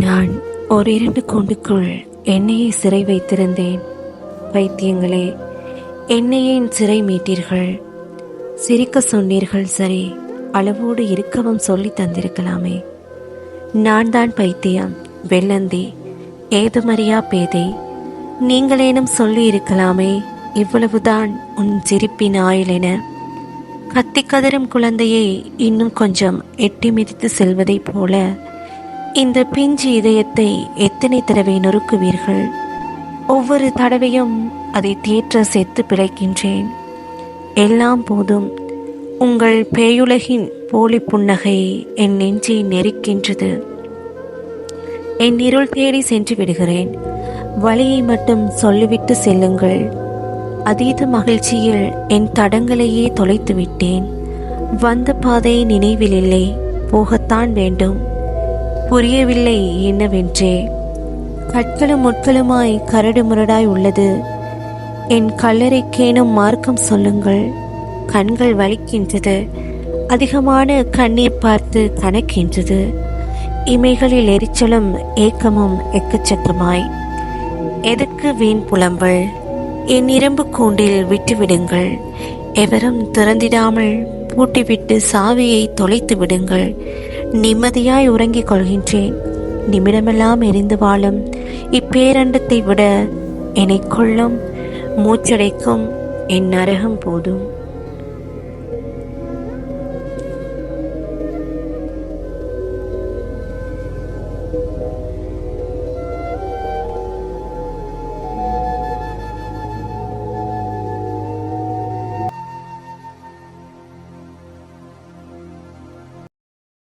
நான் ஒரு இரண்டு கூண்டுக்குள் என்னையே சிறை வைத்திருந்தேன். வைத்தியங்களே என்னையே சிறை மீட்டீர்கள். சிரிக்க சொன்னீர்கள் சரி அளவோடு இருக்கவும் சொல்லி தந்திருக்கலாமே. நான் தான் பைத்தியம் வெள்ளந்தி ஏதுமறியா பேதை. நீங்களேனும் சொல்லி இருக்கலாமே இவ்வளவுதான் உன் சிரிப்பின் ஆயுள் என. கத்தி கதறும் குழந்தையை இன்னும் கொஞ்சம் எட்டி மிதித்து செல்வதைப் போல இந்த பிஞ்சு இதயத்தை எத்தனை தடவை நொறுக்குவீர்கள்? ஒவ்வொரு தடவையும் அதை தேற்ற செத்து பிழைக்கின்றேன். எல்லாம் போதும். உங்கள் பேயுலகின் போலி புன்னகை என் நெஞ்சை நெருக்கின்றது. என் இருள் தேடி சென்று விடுகிறேன். வழியை மட்டும் சொல்லிவிட்டு செல்லுங்கள். அதீத மகிழ்ச்சியில் என் தடங்களையே தொலைத்து விட்டேன் வந்த பாதை நினைவில் இல்லை போகத்தான் வேண்டும். புரியவில்லை என்னவென்றே. கற்களும் முட்களுமாய் கரடு முரடாய் உள்ளது. என் கல்லறைக்கேனும் மார்க்கம் சொல்லுங்கள். கண்கள் வலிக்கின்றது. அதிகமான கண்ணீர் பார்த்து கணக்கின்றது. இமைகளில் எரிச்சலும் ஏக்கமும் எக்கச்சக்கமாய். எதற்கு வீண் புலம்பல்? என் இரும்பு கூண்டில் விட்டுவிடுங்கள். எவரும் திறந்திடாமல் பூட்டிவிட்டு சாவியை தொலைத்து விடுங்கள் நிம்மதியாய் உறங்கிக் கொள்கின்றேன். நிமிடமெல்லாம் எரிந்து வாழும். இப்பேரண்டத்தை விட என்னை கொள்ளும் மூச்சடைக்கும் என் நரகம் போதும்.